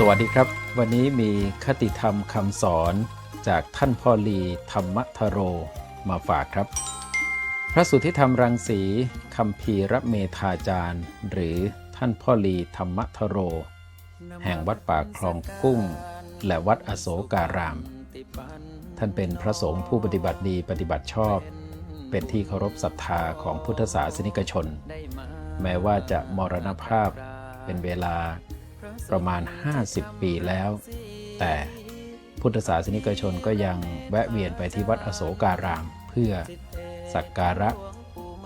สวัสดีครับ วันนี้มีคติธรรมคำสอนจากท่านพ่อลีธรรมทโรมาฝากครับ พระสุทธิธรรมรังสีคำพีระเมธาจารย์ หรือท่านพ่อลีธรรมทโร แห่งวัดป่าคลองกุ้ง และวัดอโศการาม ท่านเป็นพระสงฆ์ผู้ปฏิบัติดีปฏิบัติชอบ เป็นที่เคารพศรัทธาของพุทธศาสนิกชน แม้ว่าจะมรณภาพเป็นเวลา ประมาณ 50 ปีแล้ว แต่พุทธศาสนิกชนก็ยังแวะเวียนไปที่วัดอโศการาม เพื่อสักการะ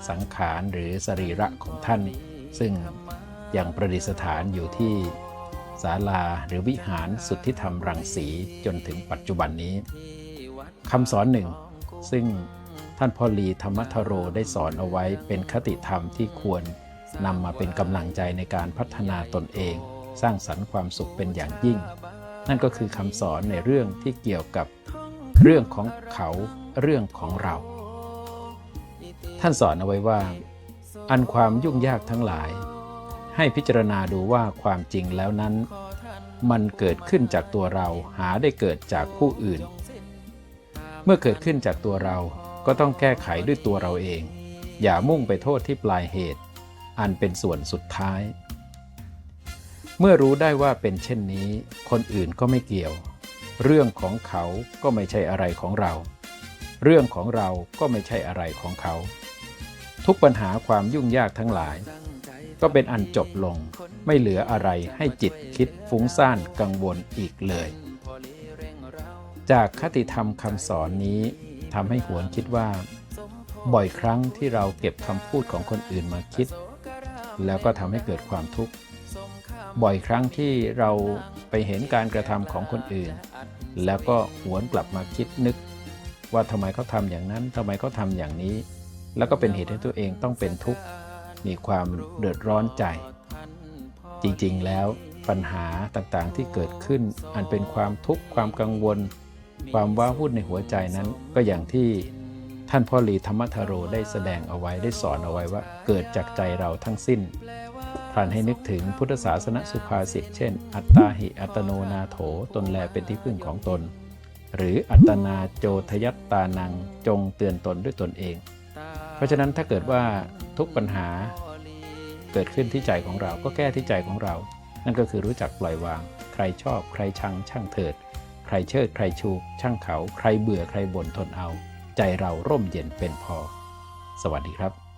สังขารหรือสรีระของท่าน ซึ่งยังประดิษฐานอยู่ที่ศาลาหรือวิหารสุทธิธรรมรังสีจนถึงปัจจุบันนี้คำสอนหนึ่ง ซึ่งท่านพ่อลีธรรมทโรได้สอนเอาไว้เป็นคติธรรมที่ควรนำมาเป็นกำลังใจในการพัฒนาตนเอง สร้างสรรค์ความสุขเป็นอย่างยิ่ง นั่นก็คือคำสอนในเรื่องที่เกี่ยวกับเรื่องของเขาเรื่องของเรา ท่านสอนเอาไว้ว่า อันความยุ่งยากทั้งหลาย ให้พิจารณาดูว่าความจริงแล้วนั้น มันเกิดขึ้นจากตัวเราหาได้เกิดจากผู้อื่น เมื่อเกิดขึ้นจากตัวเราก็ต้องแก้ไขด้วยตัวเราเอง อย่ามุ่งไปโทษที่ปลายเหตุ อันเป็นส่วนสุดท้าย เมื่อรู้ได้ว่าเป็นเช่นนี้ คนอื่นก็ไม่เกี่ยว เรื่องของเขาก็ไม่ใช่อะไรของเรา เรื่องของเราก็ไม่ใช่อะไรของเขา ทุกปัญหาความยุ่งยากทั้งหลาย ก็เป็นอันจบลง ไม่เหลืออะไรให้จิตคิดฟุ้งซ่านกังวลอีกเลย จากคติธรรมคำสอนนี้ทำให้หวนคิดว่า บ่อยครั้งที่เราเก็บคำพูดของคนอื่นมาคิด แล้วก็ทำให้เกิดความทุกข์ บ่อยครั้งที่เราไปเห็นการกระทำของคนอื่น แล้วก็หวนกลับมาคิดนึก ว่าทำไมเขาทำอย่างนั้นทำไมเขาทำอย่างนี้ แล้วก็เป็นเหตุให้ตัวเองต้องเป็นทุกข์มีความเดือดร้อนใจ จริงๆแล้วปัญหาต่างๆที่เกิดขึ้น อันเป็นความทุกข์ความกังวล ความว้าวุ่นในหัวใจนั้น ก็อย่างที่ท่านพ่อหลีธรรมทโรได้แสดงเอาไว้ได้สอนเอาไว้ว่าเกิดจากใจเราทั้งสิ้น พลันให้นึกถึงพุทธศาสนสุภาษิตเช่น อัตตาหิอัตโนนาโถตนแลเป็นที่พึ่งของตน หรืออัตนาโจทยัตตานังจงเตือนตนด้วยตนเอง เพราะฉะนั้นถ้าเกิดว่าทุกปัญหาเกิดขึ้นที่ใจของเราก็แก้ที่ใจของเรา นั่นก็คือรู้จักปล่อยวาง ใครชอบ ใครชัง ช่างเถิด ใครเชิด ใครชู ช่างเขา ใครเบื่อ ใครบ่นทนเอา ใจเราร่มเย็นเป็นพอ สวัสดีครับ